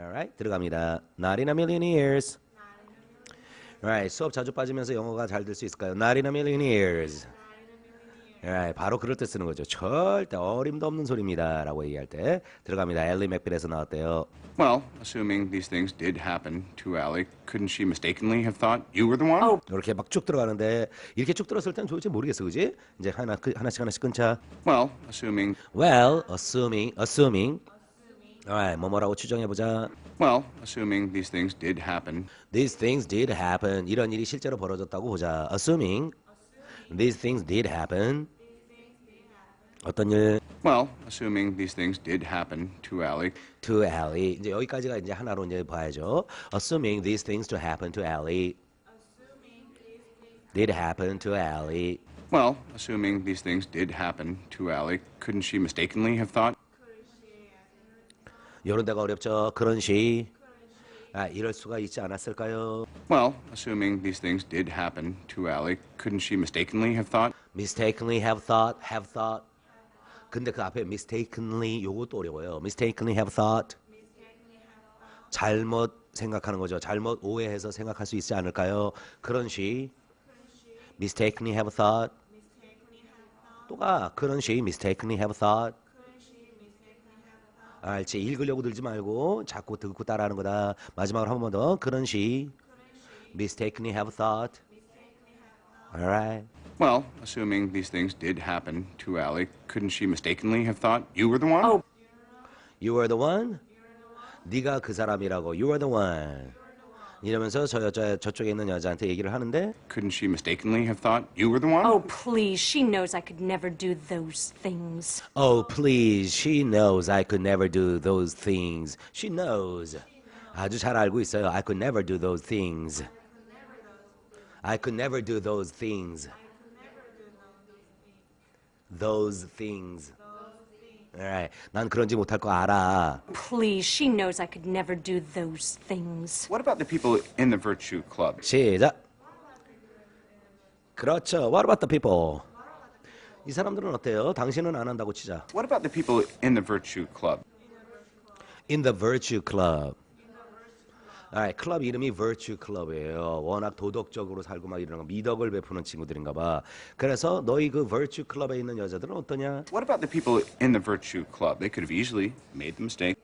Alright, 들어갑니다. Not in a million years. Alright, 수업 자주 빠지면서 영어가 잘 될 수 있을까요? Not in a million years. Alright, 바로 그럴 때 쓰는 거죠. 절대 어림도 없는 소리입니다라고 얘기할 때 들어갑니다. 엘리 맥빌에서 나왔대요. Well, assuming these things did happen to Allie, couldn't she mistakenly have thought you were the one? Oh. 이렇게 막 쭉 들어가는데 이렇게 쭉 들었을 때는 도대체 모르겠어, 그지? 이제 하나 그- 하나씩 하나씩 끊자. Well, assuming. Well, assuming, assuming. Alright, 뭐뭐라고 추정해 보자. Well, assuming these things did happen. These things did happen. 이런 일이 실제로 벌어졌다고 보자. Assuming these things did happen. 어떤 일? Well, assuming these things did happen to Allie. To Allie. 이제 여기까지가 이제 하나로 이제 봐야죠. Assuming these things to happen to Allie. Did happen to Allie. Well, assuming these things did happen to Allie, couldn't she mistakenly have thought? 이런 데가 어렵죠. 그런 시. 아, 이럴 수가 있지 않았을까요? Well, assuming these things did happen to Allie, couldn't she mistakenly have thought? mistakenly have thought, have thought. 근데 그 앞에 mistakenly 요것도 어려워요. mistakenly have thought. 잘못 생각하는 거죠. 잘못 오해해서 생각할 수 있지 않을까요? 그런 시. mistakenly have thought. 또가 그런 시 mistakenly have thought. 알지? 읽으려고 들지 말고 자꾸 듣고 따라하는 거다. 마지막으로 한 번 더. 그런 시. mistakenly have thought. Alright. Well, assuming these things did happen to Allie, couldn't she mistakenly have thought you were the one? Oh. You are the one? 네가 그 사람이라고. You are the one. 이러면서 저 여자 저쪽에 있는 여자한테 얘기를 하는데 Couldn't she mistakenly have thought you were the one? Oh, please. She knows I could never do those things. Oh please, she knows I could never do those things. She knows. 아주 잘 알고 있어요. I could never do those things. I could never do those things. Those things. Alright. 난 그런지 못할 거 알아. Please. She knows I could never do those things. What about the people in the Virtue Club? 시작. 그렇죠. What about the people? 이 사람들은 어때요? 당신은 안 한다고 치자. What about the people in the Virtue Club? In the Virtue Club. 아, 클럽 이름이 Virtue Club이에요. 워낙 도덕적으로 살고 막 이러는 거 미덕을 베푸는 친구들인가 봐. 그래서 너희 그 Virtue Club에 있는 여자들은 어떠냐? What about the people in the Virtue Club? They could have easily made the mistake.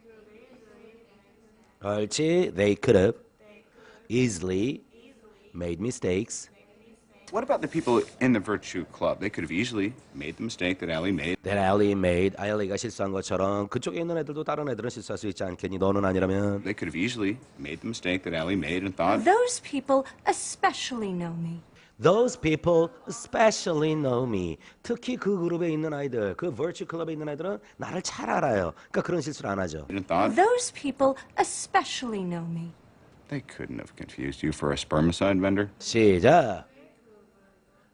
옳지. They could have easily made mistakes What about the people in the Virtue Club? They could have easily made the mistake that Allie made. that Allie made. 알리가 실수한 것처럼 그쪽에 있는 애들도 다른 애들은 실수할 수 있지 않겠니? 너는 아니라면. They could have easily made the mistake that Allie made and thought, Those people especially know me. Those people especially know me. 특히 그 그룹에 있는 아이들, 그 Virtue Club에 있는 아이들은 나를 잘 알아요. 그러니까 그런 실수를 안 하죠. and thought Those people especially know me. they couldn't have confused you for a spermicide vendor. 시작.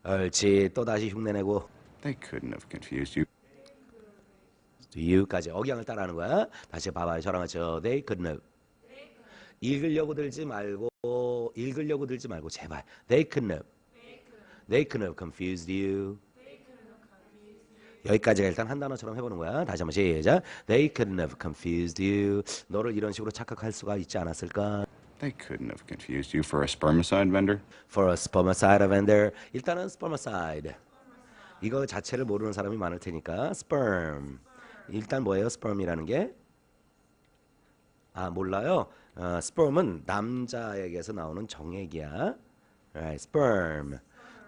옳지. 또 다시 흉내내고 They couldn't have confused you. you까지 억양을 따라하는 거야. 다시 봐봐요. 저랑 같이 they couldn't have. 읽으려고 들지 말고 읽으려고 들지 말고 제발 they couldn't have. They couldn't have confused you. 여기까지가 일단 한 단어처럼 해보는 거야. 다시 한번 시작. They couldn't have confused you. 너를 이런 식으로 착각할 수가 있지 않았을까? They couldn't have confused you for a spermicide vendor. For a spermicide vendor. 일단은 spermicide. 이거 자체를 모르는 사람이 많을 테니까 sperm. 일단 뭐예요? sperm이라는 게? 아 몰라요. 어, sperm은 남자에게서 나오는 정액이야. Right, sperm.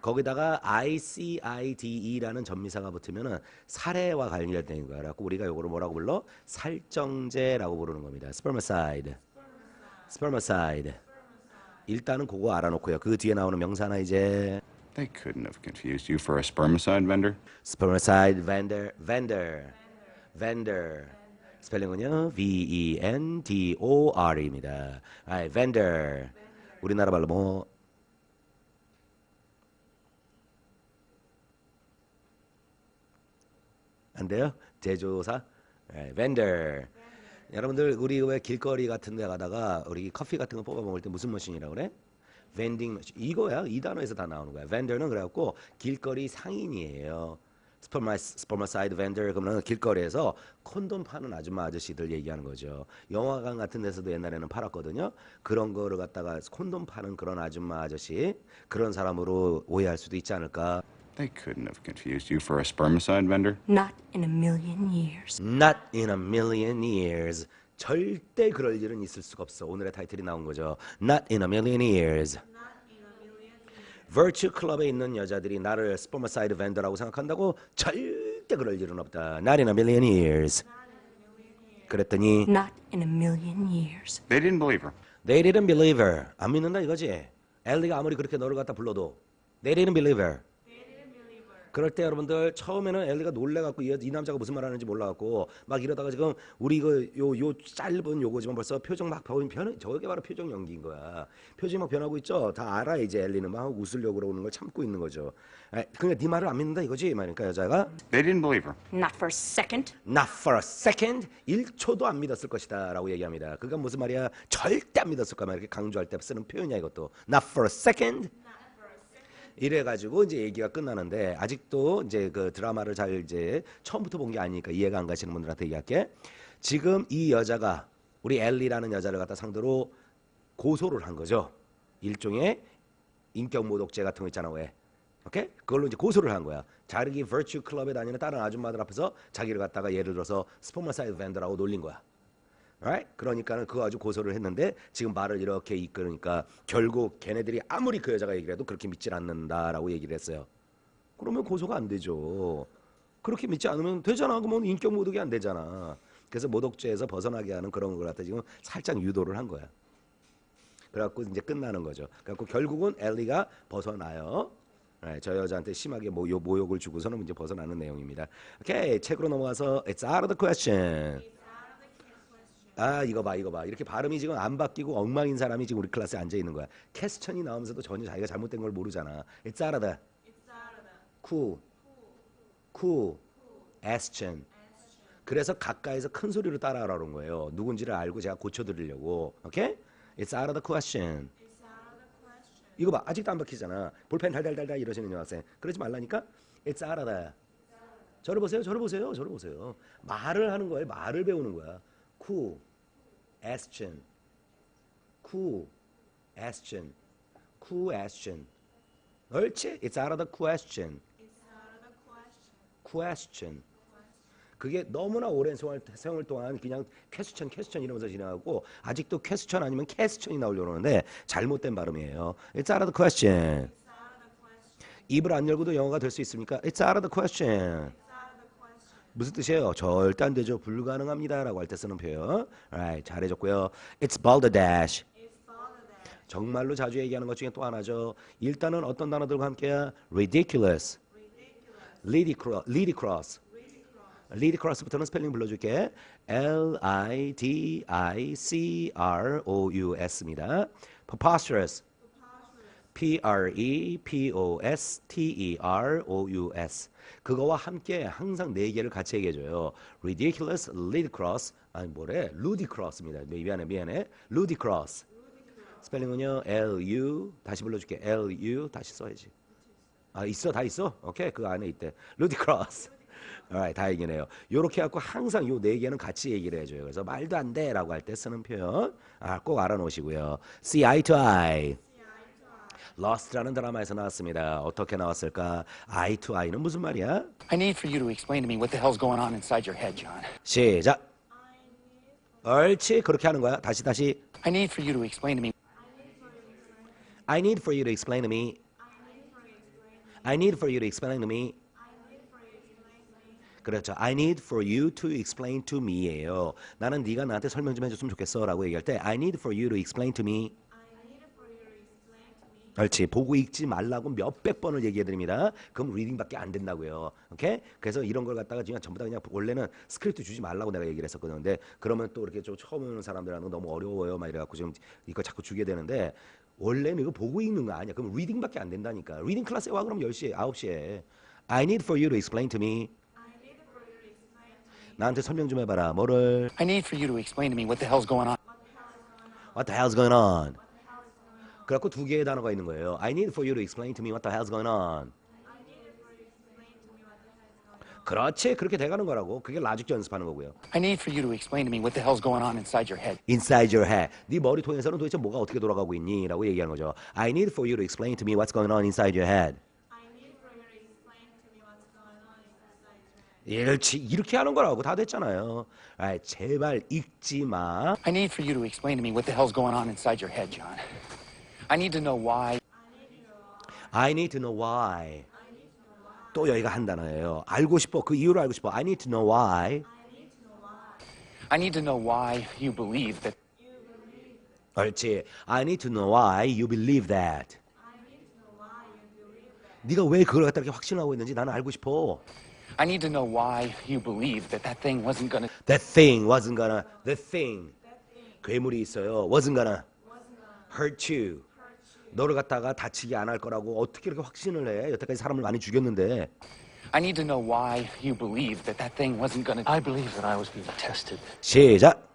거기다가 ICIDE라는 전미사가 붙으면은 살해와 관련된 거야. 그래갖고 우리가 요거를 뭐라고 불러? 살정제라고 부르는 겁니다. spermicide. Spermicide. 일단은 그거 알아놓고요. 그 뒤에 나오는 명사나 이제 They couldn't have confused you for a spermicide vendor. spermicide vendor, vendor, vendor. 스펠링은요 V E N D O R입니다. 아, vendor. 우리나라 말로 뭐 안 돼요? 제조사? 네, vendor. 여러분들 우리 왜 길거리 같은 데 가다가 우리 커피 같은 거 뽑아 먹을 때 무슨 머신이라고 그래? vending 머신. 이거야. 이 단어에서 다 나오는 거야. vendor는 그래갖고 길거리 상인이에요. 스퍼마, 스퍼마사이드 벤더 그러면 길거리에서 콘돔 파는 아줌마 아저씨들 얘기하는 거죠. 영화관 같은 데서도 옛날에는 팔았거든요. 그런 거를 갖다가 콘돔 파는 그런 아줌마 아저씨 그런 사람으로 오해할 수도 있지 않을까. They couldn't have confused you for a spermicide vendor. Not in a million years. Not in a million years. 절대 그럴 일은 있을 수가 없어. 오늘의 타이틀이 나온 거죠. Not in a million years. Virtue 클럽에 있는 여자들이 나를 스퍼마사이드 벤더라고 생각한다고 절대 그럴 일은 없다. Not in a million years. 그랬더니 Not in a million years. They didn't believe her. They didn't believe her. 안 믿는다 이거지. 엘리가 아무리 그렇게 너를 갖다 불러도 They didn't believe her. 그럴 때 여러분들 처음에는 엘리가 놀래갖고 이, 이 남자가 무슨 말하는지 몰라갖고 막 이러다가 지금 우리 이거 요 요 짧은 요거지만 벌써 표정 막 변, 변 저게 바로 표정 연기인 거야. 표정이 막 변하고 있죠. 다 알아 이제 엘리는 막 웃으려고 그러는 걸 참고 있는 거죠. 에, 그러니까 네 말을 안 믿는다 이거지. 말니까 여자가 They didn't believe her. Not for a second. Not for a second, 1초도 안 믿었을 것이다라고 얘기합니다. 그가 무슨 말이야? 절대 안 믿었을 거야. 이렇게 강조할 때 쓰는 표현이야 이것도. Not for a second. 이래가지고 이제 얘기가 끝나는데 아직도 이제 그 드라마를 잘 이제 처음부터 본 게 아니니까 이해가 안 가시는 분들한테 얘기할게. 지금 이 여자가 우리 엘리라는 여자를 갖다 상대로 고소를 한 거죠. 일종의 인격 모독죄 같은 거 있잖아 왜? 오케이? 그걸로 이제 고소를 한 거야. 자기 버츄 클럽에 다니는 다른 아줌마들 앞에서 자기를 갖다가 예를 들어서 스포마사이드 밴더라고 놀린 거야. Right? 그러니까는 그거 아주 고소를 했는데 지금 말을 이렇게 이끌으니까 결국 걔네들이 아무리 그 여자가 얘기를 해도 그렇게 믿질 않는다라고 얘기를 했어요. 그러면 고소가 안 되죠. 그렇게 믿지 않으면 되잖아. 그러면 인격 모독이 안 되잖아. 그래서 모독죄에서 벗어나게 하는 그런 걸 갖다 지금 살짝 유도를 한 거야. 그래갖고 이제 끝나는 거죠. 그래갖고 결국은 엘리가 벗어나요. 네, 저 여자한테 심하게 모, 요 모욕을 주고서는 이제 벗어나는 내용입니다. 오케이 책으로 넘어가서 It's out of the question. 아 이거 봐 이거 봐 이렇게 발음이 지금 안 바뀌고 엉망인 사람이 지금 우리 클래스에 앉아 있는 거야. 캐스천이 나오면서도 전혀 자기가 잘못된 걸 모르잖아. It's the. 쿠. 쿠. 에스천. 그래서 가까이서 큰 소리로 따라하라는 거예요. 누군지를 알고 제가 고쳐드리려고. 오케이? It's out of the question. 이거 봐 아직도 안 박히잖아. 볼펜 달달달달 이러시는 여학생. 그러지 말라니까. It's out of. 저를 보세요. 저를 보세요. 저를 보세요. 말을 하는 거예요. 말을 배우는 거야. 쿠. 에스천. 쿠. 에스천. 쿠 에스천. 옳지? It's out of the question. question. 그게 너무나 오랜 세월, 세월 동안 그냥 캐스천 캐스천 이러면서 지나가고 아직도 캐스천 아니면 캐스천이 나오려고 그러는데 잘못된 발음이에요. It's out of the question. 입을 안 열고도 영어가 될 수 있습니까? It's out of the question. 무슨 뜻이에요? 절대 안 되죠. 불가능합니다라고 할 때 쓰는 표현. Right, 잘해줬고요. It's balderdash. 정말로 자주 얘기하는 것 중에 또 하나죠. 일단은 어떤 단어들과 함께야? Ridiculous. Ludicrous. Ludicrous. Ludicrous부터는 스펠링 불러줄게. L I D I C R O U S입니다. Preposterous. P R E. 그거와 함께 항상 네 개를 같이 얘기해줘요. Ridiculous, ludicrous, 아니 뭐래? ludicrous입니다. 미안해, 미안해. ludicrous. 스펠링은요, L U 다시 불러줄게. L U 다시 써야지. 아 있어, 다 있어. 오케이, 그 안에 있대. ludicrous. alright, 다행이네요. 요렇게 갖고 항상 요 네 개는 같이 얘기를 해줘요. 그래서 말도 안 돼라고 할 때 쓰는 표현 아, 꼭 알아놓으시고요. See eye to eye. Lost라는 드라마에서 나왔습니다. 어떻게 나왔을까? eye to eye는 무슨 말이야? I need for you to explain to me what the hell's going on inside your head, John. 시작. 옳지 그렇게 하는 거야. 다시 다시. I need for you to explain to me I need for you to explain to me. I need for you to explain to me. 그렇죠. I need for you to explain to me예요. 나는 네가 나한테 설명 좀 해줬으면 좋겠어라고 얘기할 때 I need for you to explain to me. 그렇지. 보고 읽지 말라고 몇백 번을 얘기해 드립니다. 그럼 리딩밖에 안 된다고요. 오케이? 그래서 이런 걸 갖다가 그냥 전부 다 그냥 원래는 스크립트 주지 말라고 내가 얘기를 했었거든요. 근데 그러면 또 이렇게 좀 처음 오는 사람들하고 너무 어려워요. 막 이래 갖고 지금 이거 자꾸 주게 되는데 원래는 이거 보고 읽는 거 아니야. 그럼 리딩밖에 안 된다니까. 리딩 클래스에 와 그럼 10시에 9시에 I need for you to explain to me. 나한테 설명 좀 해봐라. 뭐를? I need for you to explain to me what the hell's going on. What the hell's going on? 그래갖고 두 개의 단어가 있는 거예요. I need for you to explain to me what the hell's going on. 그렇지. 그렇게 돼가는 거라고. 그게 라죽 연습하는 거고요. I need for you to explain to me what the hell's going on inside your head. Inside your head. 네 머리 통해서는 도대체 뭐가 어떻게 돌아가고 있니? 라고 얘기하는 거죠. I need for you to explain to me what's going on inside your head. I need for you to explain to me what's going on inside your head. 이렇게, 이렇게 하는 거라고 다 됐잖아요. 아, 제발 읽지 마. I need for you to explain to me what the hell's going on inside your head, John. I need to know why. I need to know why. 또 여기가 한 단어예요. 알고 싶어. 그 이유를 알고 싶어. I need to know why. I need to know why you believe that. 그렇지. I need to know why you believe that. 네가 왜 그걸 갖다 이렇게 확신하고 있는지 나는 알고 싶어. I need to know why you believe that that thing wasn't gonna. That thing wasn't gonna. The thing. 괴물이 있어요. Wasn't gonna hurt you. 너를 갖다가 다치게 안 할 거라고 어떻게 이렇게 확신을 해? 여태까지 사람을 많이 죽였는데. I need to know why you believe that that thing wasn't gonna. I believe that I was being tested. 시작.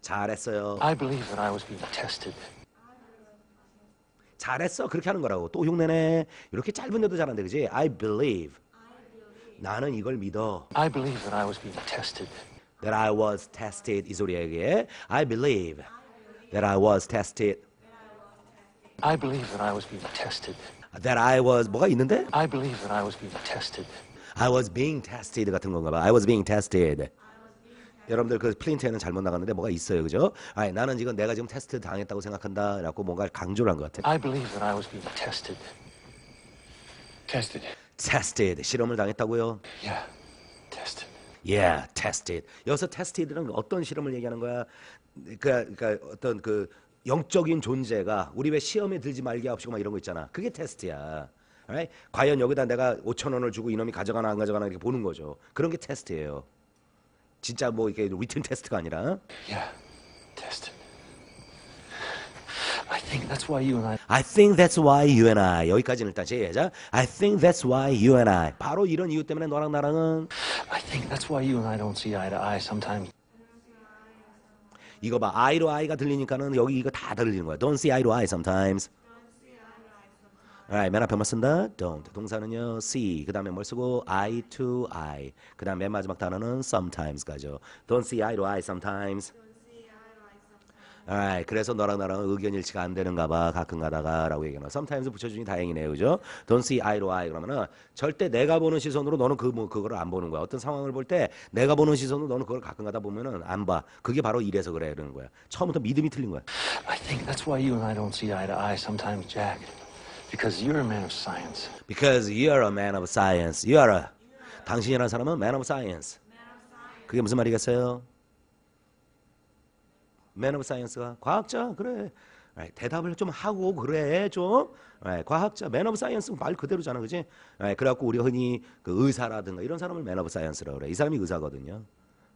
잘했어요. I believe that I was being tested. 잘했어. 그렇게 하는 거라고. 또 흉내내. 이렇게 짧은데도 잘한대. 그지? I believe. 나는 이걸 믿어. I believe that I was being tested. That I was tested. 이 소리야 이게. I believe that I was tested. I believe that I was being tested. That I was 뭐가 있는데? I believe that I was being tested. I was being tested 같은 건가 봐. I was being tested. 여러분들 그 플린트에는 잘못 나갔는데 뭐가 있어요, 그죠? 아니, 나는 지금 내가 지금 테스트 당했다고 생각한다. 라고 뭔가 강조를 한 것 같아. I believe that I was being tested. Tested. tested 실험을 당했다고요? Yeah, tested. Yeah, tested. 여기서 tested는 어떤 실험을 얘기하는 거야? 그러니까, 그러니까 어떤 그 영적인 존재가 우리 왜 시험에 들지 말게 하시고 막 이런 거 있잖아. 그게 테스트야. Alright? 과연 여기다 내가 5천 원을 주고 이놈이 가져가나 안 가져가나 이렇게 보는 거죠. 그런 게 테스트예요. 진짜 뭐 이게 리튼 테스트가 아니라. Yeah, tested. I think that's why you and I. I think that's why you and I 여기까지는 일단 시작. I think that's why you and I 바로 이런 이유 때문에 너랑 나랑은 I think that's why you and I don't see eye to eye sometimes. 이거 봐 to eye가 들리니까는 여기 이거 다 들리는 거야. Don't see eye to eye sometimes. Alright, 맨 앞에 뭐 쓴다? Don't. 동사는요, see. 그 다음에 뭘 쓰고? eye to eye. 그 다음 맨 마지막 단어는 sometimes 가죠. Don't see eye to eye sometimes. Alright, 그래서 너랑 나랑 의견 일치가 안 되는가 봐. 가끔 가다가 라고 얘기하나. sometimes 붙여주니 다행이네요. 그죠? Don't see eye to eye 그러면은 절대 내가 보는 시선으로 너는 그, 뭐, 그거를 안 보는 거야. 어떤 상황을 볼 때 내가 보는 시선으로 너는 그걸 가끔 가다 보면은 안 봐. 그게 바로 이래서 그래. 그러는 거야. 처음부터 믿음이 틀린 거야. I think that's why you and I don't see eye to eye sometimes, Jack. Because you're a man of science. Because you're a man of science. You're a 당신이라는 사람은 man of science. 그게 무슨 말이겠어요? Man of science가 과학자 그래. 대답을 좀 하고 그래 좀. 과학자 man of science 말 그대로잖아, 그지? 그래갖고 우리 흔히 그 의사라든가 이런 사람을 man of science라고 그래. 이 사람이 의사거든요.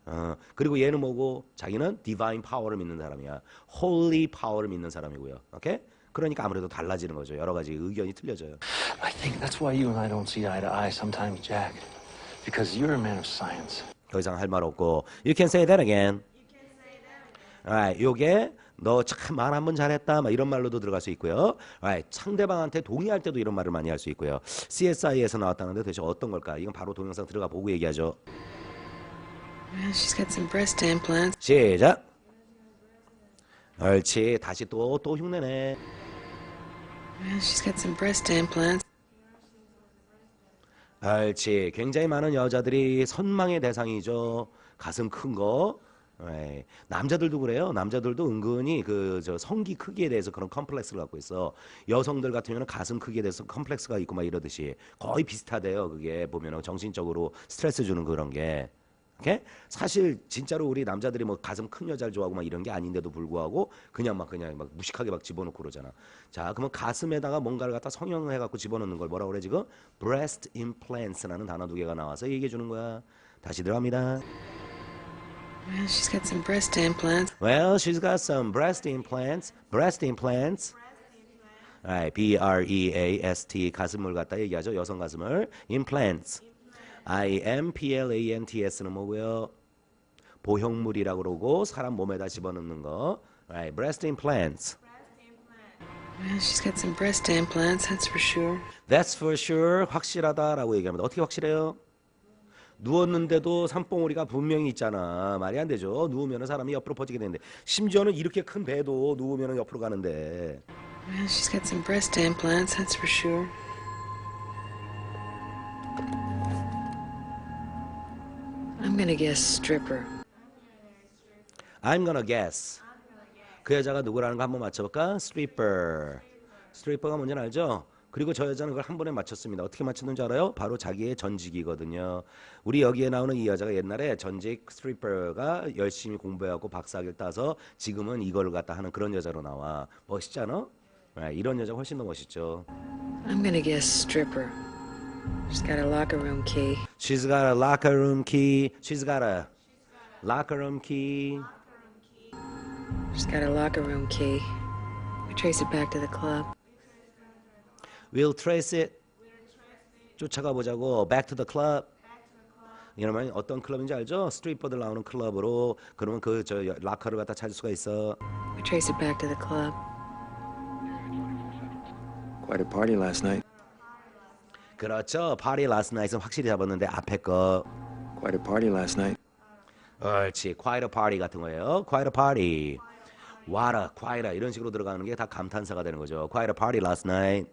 어, 그리고 얘는 뭐고 자기는 divine power를 믿는 사람이야. holy power를 믿는 사람이고요. 오케이? 그러니까 아무래도 달라지는 거죠. 여러 가지 의견이 틀려져요. I think that's why you and I don't see eye to eye sometimes, Jack. Because you're a man of science. 더 이상 할 말 없고 You can say that again. Alright, 요게 너 참 말 한 번 잘했다 막 이런 말로도 들어갈 수 있고요. Alright, 상대방한테 동의할 때도 이런 말을 많이 할 수 있고요. CSI에서 나왔다는데 도대체 어떤 걸까? 이건 바로 동영상 들어가 보고 얘기하죠. She's got some breast implants. 시작. 옳지. 다시 또 또 흉내내. She's got some breast implants. 옳지. 굉장히 많은 여자들이 선망의 대상이죠. 가슴 큰 거. 예. 남자들도 그래요. 남자들도 은근히 그 저 성기 크기에 대해서 그런 컴플렉스를 갖고 있어. 여성들 같으면 가슴 크기에 대해서 컴플렉스가 있고 막 이러듯이 거의 비슷하대요. 그게 보면은 정신적으로 스트레스 주는 그런 게. 오케이? 사실 진짜로 우리 남자들이 뭐 가슴 큰 여자를 좋아하고 막 이런 게 아닌데도 불구하고 그냥 막 그냥 막 무식하게 막 집어넣고 그러잖아. 자, 그러면 가슴에다가 뭔가를 갖다 성형을 해갖고 집어넣는 걸 뭐라 그래 지금? breast implants라는 단어 두 개가 나와서 얘기해 주는 거야. 다시 들어갑니다. Well, she's got some breast implants. Well, she's got some breast implants. Breast implants. Right, B R E A S T 가슴을 갖다 얘기하죠. 여성 가슴을 implants. I M P L A N T S는 뭐고요? 보형물이라고 그러고 사람 몸에다 집어넣는 거. Right, breast implants. Well, she's got some breast implants, that's for sure. That's for sure. 확실하다라고 얘기합니다. 어떻게 확실해요? 누웠는데도 산봉우리가 분명히 있잖아. 말이 안 되죠. 누우면 사람이 옆으로 퍼지게 되는데 심지어는 이렇게 큰 배도 누우면 옆으로 가는데 Well, she's got some breast implants, that's for sure. I'm gonna guess stripper. I'm gonna guess. 그 여자가 누구라는 거 한번 맞춰볼까? 스트리퍼. 스트리퍼가 뭔지 알죠? 그리고 저 여자는 그걸 한 번에 맞췄습니다. 어떻게 맞췄는지 알아요? 바로 자기의 전직이거든요. 우리 여기에 나오는 이 여자가 옛날에 전직 스트리퍼가 열심히 공부해갖고 박사학위를 따서 지금은 이걸 갖다 하는 그런 여자로 나와. 멋있잖아? 네, 이런 여자가 훨씬 더 멋있죠. I'm gonna guess stripper. She's got a locker room key. She's got a locker room key. She's got a locker room key. She's got a locker room key. We trace it back to the club. We'll trace it. 쫓아가 보자고. Back to the club. 이러면 어떤 클럽인지 알죠? 스트리퍼들 나오는 클럽으로 그러면 그 저 라커를 갖다 찾을 수가 있어. We trace it back to the club. Quite a party last night. 그렇죠. Party last night은 확실히 잡았는데 앞에 거. Quite a party last night. 옳지. Quite a party 같은 거예요. Quite a party. What a, quite a 이런 식으로 들어가는 게 다 감탄사가 되는 거죠. Quite a party last night.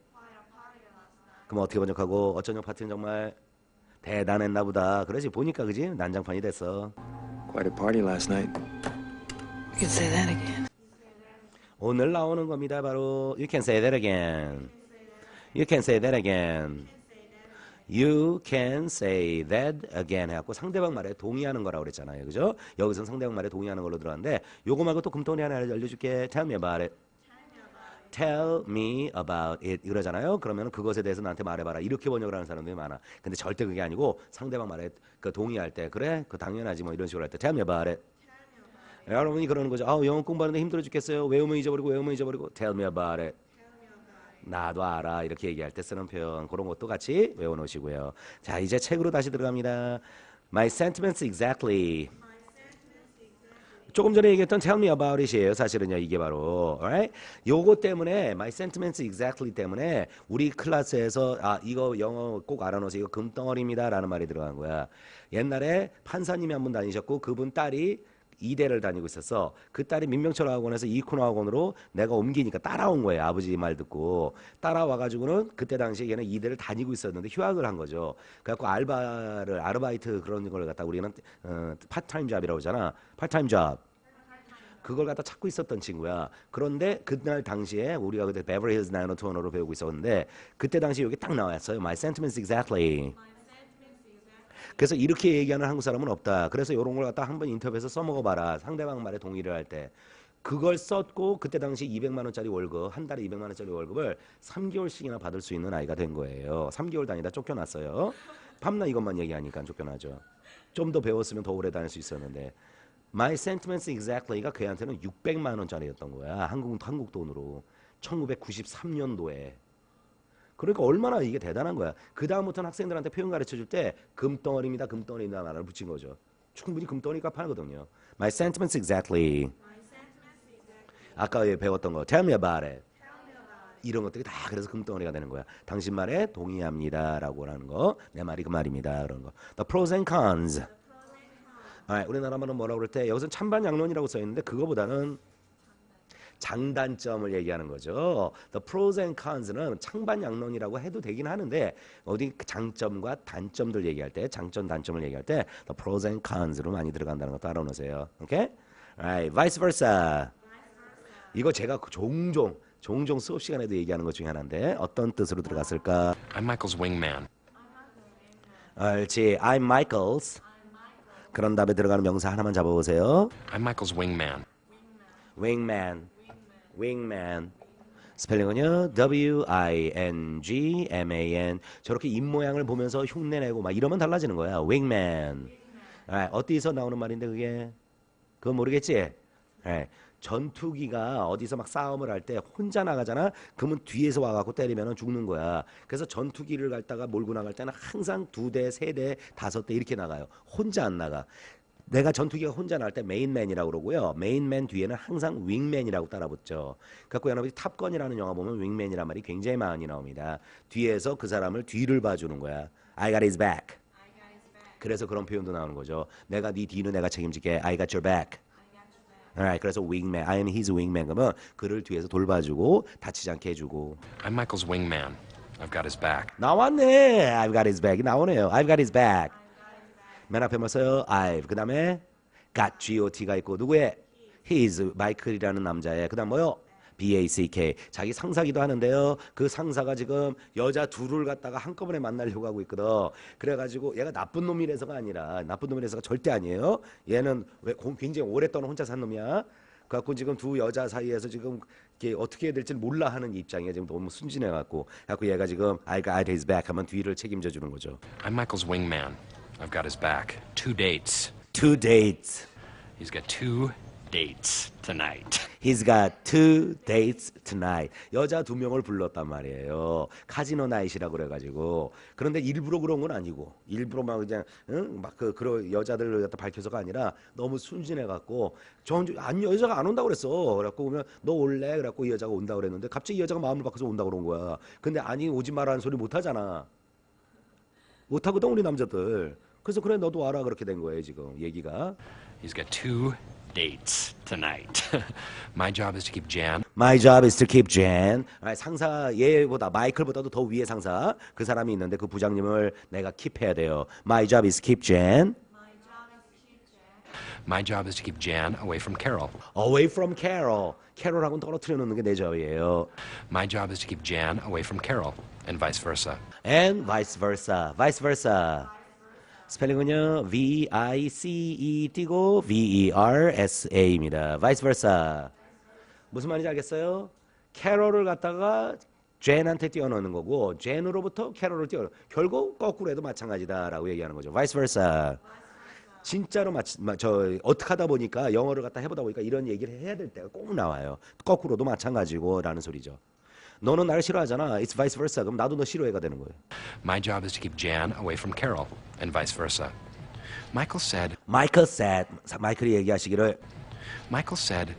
그럼 어떻게 번역하고 어쩌냐 파티는 정말 대단했나 보다. 그러지 보니까 그지 난장판이 됐어. Quite a party last night. You can say that again. 오늘 나오는 겁니다. 바로 You can say that again. You can say that again. You can say that again 해갖고 상대방 말에 동의하는 거라고 그랬잖아요. 그죠? 여기서는 상대방 말에 동의하는 걸로 들어갔는데 요거 말고 또 금토니 하나 알려줄게. Tell me about it. Tell me about it 이러잖아요. 그러면 그것에 대해서 나한테 말해봐라. 이렇게 번역을 하는 사람들이 많아. 근데 절대 그게 아니고 상대방 말에 그 동의할 때 그래? 그 당연하지 뭐 이런 식으로 할 때 Tell me about it. 여러분이 그러는 거죠. 아, 영어 공부하는데 힘들어 죽겠어요. 외우면 잊어버리고 외우면 잊어버리고. Tell me about it. 나도 알아. 이렇게 얘기할 때 쓰는 표현 그런 것도 같이 외워놓으시고요. 자, 이제 책으로 다시 들어갑니다. My sentiments exactly. 조금 전에 얘기했던 Tell me about it이에요. 사실은요, 이게 바로. Alright? 요거 때문에 My sentiments exactly 때문에 우리 클래스에서 아 이거 영어 꼭 알아 놓으세요. 이거 금덩어리입니다라는 말이 들어간 거야. 옛날에 판사님이 한 분 다니셨고 그분 딸이 이대를 다니고 있었어. 그 딸이 민병철 학원에서 이코노 학원으로 내가 옮기니까 따라온 거예요. 아버지 말 듣고 따라와 가지고는 그때 당시에 얘는 이대를 다니고 있었는데 휴학을 한 거죠. 그래갖고 알바를 아르바이트 그런 걸 갖다 우리는 어, 파트타임 잡이라고 하잖아. 파트타임 잡. 그걸 갖다 찾고 있었던 친구야. 그런데 그날 당시에 우리가 그때 베버리 힐즈 90210로 배우고 있었는데 그때 당시에 여기 딱 나왔어요. My sentiments exactly. 그래서 이렇게 얘기하는 한국 사람은 없다. 그래서 이런 걸 갖다 한번 인터뷰에서 써먹어 봐라. 상대방 말에 동의를 할 때. 그걸 썼고 그때 당시 200만 원짜리 월급 한 달에 200만 원짜리 월급을 3개월씩이나 받을 수 있는 아이가 된 거예요. 3개월 다니다 쫓겨났어요. 밤낮 이것만 얘기하니까 쫓겨나죠. 좀 더 배웠으면 더 오래 다닐 수 있었는데 My sentiments exactly가 걔한테는 600만 원짜리였던 거야. 한국 한국 돈으로 1993년도에. 그러니까 얼마나 이게 대단한 거야. 그 다음부터는 학생들한테 표현 가르쳐 줄 때 금덩어리입니다, 금덩어리입니다 말을 붙인 거죠. 충분히 금덩어리 값 하거든요. My sentiments exactly. 아까 예 배웠던 거. Tell me about it. 이런 것들이 다 그래서 금덩어리가 되는 거야. 당신 말에 동의합니다라고 하는 거. 내 말이 그 말입니다. 그런 거. The pros and cons. 아, 우리나라 말은 뭐라고 그럴 때 여기서는 찬반 양론이라고 써 있는데 그거보다는 장단점을 얘기하는 거죠. The pros and cons는 창반 양론이라고 해도 되긴 하는데 어디 그 장점과 단점들 얘기할 때 장점 단점을 얘기할 때 the pros and cons로 많이 들어간다는 거 따라오세요. 오케이? Right. Vice versa. 이거 제가 그 종종 종종 수업 시간에도 얘기하는 것 중에 하나인데 어떤 뜻으로 들어갔을까? I'm Michael's wingman. 옳지. I'm Michaels. 그런 다음에 들어가는 명사 하나만 잡아보세요. I'm Michael's wingman. wingman, wingman. 스펠링은요 W I N G M A N 저렇게 입 모양을 보면서 흉내내고 막 이러면 달라지는 거야. wingman. 아, 어디서 나오는 말인데 그게 그거 모르겠지? 예. 전투기가 어디서 막 싸움을 할 때 혼자 나가잖아. 그러면 뒤에서 와갖고 때리면 죽는 거야. 그래서 전투기를 갖다가 몰고 나갈 때는 항상 두 대, 세 대, 다섯 대 이렇게 나가요. 혼자 안 나가. 내가 전투기가 혼자 나갈 때 메인맨이라고 그러고요. 메인맨 뒤에는 항상 윙맨이라고 따라붙죠. 갖고 여러분이 탑건이라는 영화 보면 윙맨이란 말이 굉장히 많이 나옵니다. 뒤에서 그 사람을 뒤를 봐주는 거야. I got his back. 그래서 그런 표현도 나오는 거죠. 내가 네 뒤는 내가 책임질게. I got your back. Alright, 그래서 wingman, I am his wingman 그러면 그를 뒤에서 돌봐주고 다치지 않게 해주고 I'm Michael's wingman. I've got his back. 나왔네. I've got his back. 나오네요. I've got his back. 맨 앞에 뭐 써요? I've. 그 다음에 got, G-O-T가 있고 누구의? His, 마이클이라는 남자의. 그 다음 뭐요? B-A-C-K. 자기 상사기도 하는데요. 그 상사가 지금 여자 둘을 갖다가 한꺼번에 만나려고 하고 있거든. 그래가지고 얘가 나쁜 놈이라서가 아니라 나쁜 놈이라서가 절대 아니에요. 얘는 왜 공- 굉장히 오랫동안 혼자 산 놈이야. 그래갖고 지금 두 여자 사이에서 지금 이게 어떻게 해야 될지 몰라 하는 입장에 지금 너무 순진해갖고 그래갖고 얘가 지금 I got his back 하면 뒤를 책임져 주는 거죠. I'm Michael's wingman. I've got his back. Two dates. Two dates. He's got two dates tonight. He's got two dates tonight. 여자 두 명을 불렀단 말이에요. 카지노 나잇이라고 그래가지고. 그런데 일부러 그런 건 아니고, 일부러 막 그냥, 응? 막그 그런 여자들을 갖다 밝혀서가 아니라 너무 순진해갖고, 전, 아니, 여자가 안 온다고 그랬어. 그래갖고 오면 너 올래? 그래갖고 이 여자가 온다고 그랬는데 갑자기 이 여자가 마음을 바꿔서 온다고 그런 거야. 근데 아니, 오지 마라는 소리 못 하잖아. 못 하거든, 우리 남자들. 그래서 그래, 너도 와라. 그렇게 된 거예요, 지금 얘기가. He's got two dates tonight. My job is to keep Jan My job is to keep Jan. 아, 상사 얘보다 마이클보다도 더 위에 상사 그 사람이 있는데 그 부장님을 내가 킵해야 돼요. My job is keep Jan My job is to keep Jan away from Carol. away from Carol. 캐롤하고는 떨어뜨려 놓는 게내 job이에요. My job is to keep Jan away from Carol, and vice versa. And vice versa. vice versa. 스펠링은요 V I C E 띄고 V E R S A입니다. vice versa. 무슨 말인지 알겠어요? 캐롤을 갖다가 젠한테 띄워넣는 거고 젠으로부터 캐롤을 띄워 결국 거꾸로 해도 마찬가지다라고 얘기하는 거죠. vice versa. 진짜로 마치, 마, 저 어떻게 하다 보니까 영어를 갖다 해보다 보니까 이런 얘기를 해야 될 때가 꼭 나와요. 거꾸로도 마찬가지고라는 소리죠. 너는 나를 싫어하잖아. It's vice versa. 그럼 나도 너 싫어해가 되는 거예요. My job is to keep Jan away from Carol, and vice versa. Michael said, 마이클 said, 마이클이 얘기하시기를 Michael said,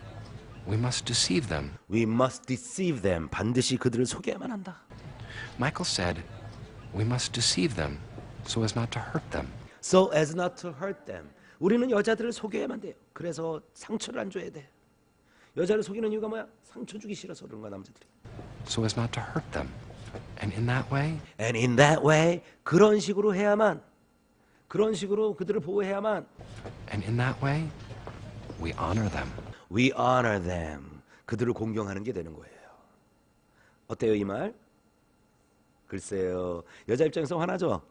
we must deceive them. We must deceive them. 반드시 그들을 속여야만 한다. Michael said, we must deceive them so as not to hurt them. So as not to hurt them. 우리는 여자들을 속여야만 돼요. 그래서 상처를 안 줘야 돼. 여자를 속이는 이유가 뭐야? 상처 주기 싫어서 그런 거야 남자들이. So as not to hurt them. And in that way, And in that way, 그런 식으로 해야만, 그런 식으로 그들을 보호해야만, and in that way, we honor them. we honor them. 그들을 공경하는 게 되는 거예요. 어때요 이 말? 글쎄요. 여자 입장에서 화나죠?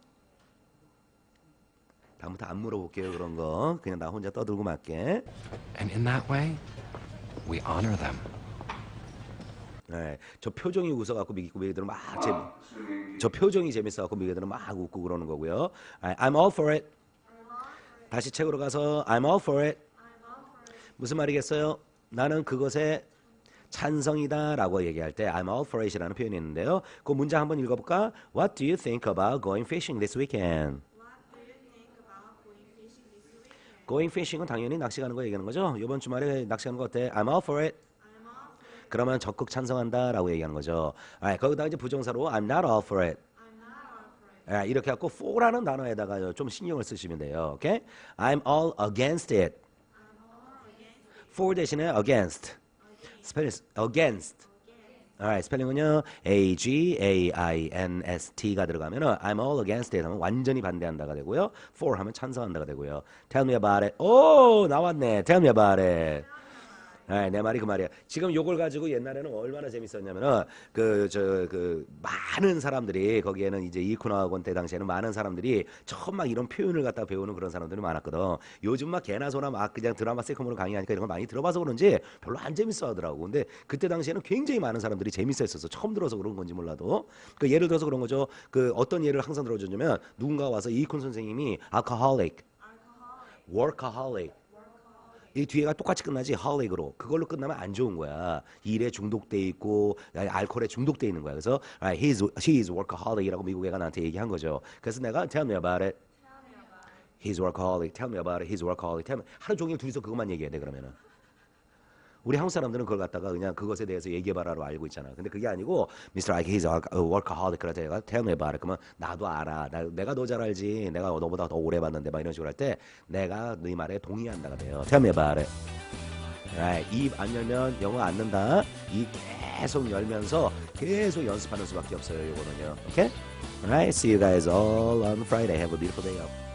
다음부터 안 물어볼게요 그런 거. 그냥 나 혼자 떠들고 말게. And in that way, we honor them. 네, 저 표정이 웃어갖고 미기고 미기들은 막 재미. 저 표정이 재밌어갖고 미기들은 막 웃고 그러는 거고요. 아, I'm all for it. 다시 책으로 가서 I'm all for it. 무슨 말이겠어요? 나는 그것에 찬성이다 라고 얘기할 때 I'm all for it이라는 표현이 있는데요. 그 문장 한번 읽어볼까? What do you think about going fishing this weekend? Going fishing은 당연히 낚시 가는 거 얘기하는 거죠. 이번 주말에 낚시 가는 거 어때? I'm all for it. 그러면 적극 찬성한다라고 얘기하는 거죠. 아, 거기다 이제 부정사로 I'm not all for it. 아, 이렇게 갖고 for라는 단어에다가 좀 신경을 쓰시면 돼요. 오케이? I'm all against it. for 대신에 against. 스펠링 against. Alright, 스펠링은요 A G A I N S T가 들어가면은 I'm all against it 하면 완전히 반대한다가 되고요. for 하면 찬성한다가 되고요. Tell me about it. 오 나왔네. Tell me about it. 아, 내 말이 그 말이야. 지금 요걸 가지고 옛날에는 얼마나 재밌었냐면은 그 저그 많은 사람들이 거기에는 이제 이쿠나학원 때 당시에는 많은 사람들이 처음 막 이런 표현을 갖다 배우는 그런 사람들이 많았거든. 요즘 막 개나 소나 막 그냥 드라마 세컴으로 강의하니까 이런 걸 많이 들어봐서 그런지 별로 안 재밌어 하더라고. 근데 그때 당시에는 굉장히 많은 사람들이 재밌어 했었어. 처음 들어서 그런 건지 몰라도. 그 예를 들어서 그런 거죠. 그 어떤 예를 항상 들어주냐면 누군가 와서 이쿤 선생님이 alcoholic, workaholic 이 뒤에가 똑같이 끝나지 holick으로 그걸로 끝나면 안 좋은 거야 일에 중독돼 있고 알코올에 중독돼 있는 거야 그래서 right, he's she is workaholic이라고 미국 애가 나한테 얘기한 거죠 그래서 내가 tell me about it he's workaholic tell me about it he's workaholic tell me 하루 종일 둘이서 그것만 얘기해야 돼 그러면은 우리 한국 사람들은 그걸 갖다가 그냥 그것에 대해서 얘기해봐라로 알고 있잖아. 근데 그게 아니고. Ike he's a workaholic 때 내가 about it. 그러면 나도 알아. 나, 내가 너 잘 알지. 내가 너보다 더 오래 봤는데 막 이런 식으로 할 때 내가 네 말에 동의한다가 돼요. tell me about. 입안 열면 영어 안 는다. 입 계속 열면서 계속 연습하는 수밖에 없어요. 요거는요. Okay? Alright. See you guys all on Friday. Have a beautiful day.